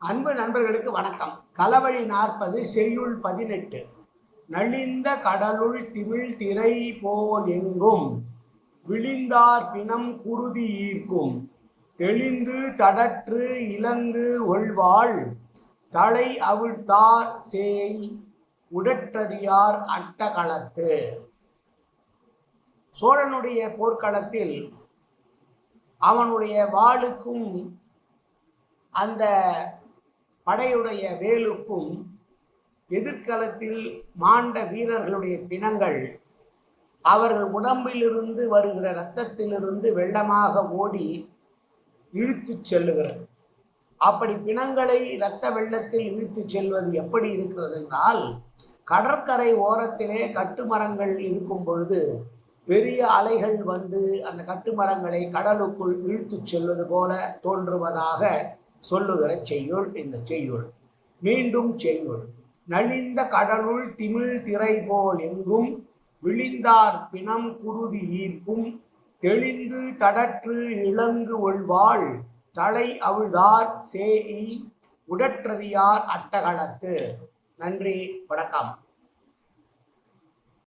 அன்பு நண்பர்களுக்கு வணக்கம். களவழி நாற்பது செய்யுள் பதினெட்டு. நலிந்த கடலுள் திமிழ் திரை போல் எங்கும். விழிந்தார் பிணம் குருதி ஈர்க்கும். தெளிந்து தடற்று இலங்கு ஒள்வாள். தலை அவிழ்த்தார் சேய் உடற்றறியார் அட்டகளத்து. சோழனுடைய போர்க்களத்தில் அவனுடைய வாளுக்கும் அந்த படையுடைய வேலுக்கும் எதிர்காலத்தில் மாண்ட வீரர்களுடைய பிணங்கள் அவர்கள் உடம்பிலிருந்து வருகிற இரத்தத்திலிருந்து வெள்ளமாக ஓடி இழுத்துச் செல்லுகிறது. அப்படி பிணங்களை இரத்த வெள்ளத்தில் இழுத்துச் செல்வது எப்படி இருக்கிறது என்றால் கடற்கரை ஓரத்திலே கட்டுமரங்கள் இருக்கும் பொழுது பெரிய அலைகள் வந்து அந்த கட்டுமரங்களை கடலுக்குள் இழுத்துச் செல்வது போல தோன்றுவதாக சொல்லுகிற செய்யுள் இந்த செய்யுள். மீண்டும் செய்யுள். நலிந்த கடலுள் திமிழ் திரை போல் எங்கும் விழிந்தார் பிணம் குருதி ஈர்க்கும். தெளிந்து தடற்று இளங்கு ஒள்வாள் தலை அவிழ்தார் சேயி உடற்றறியார் அட்டகளத்து நன்றி வணக்கம்.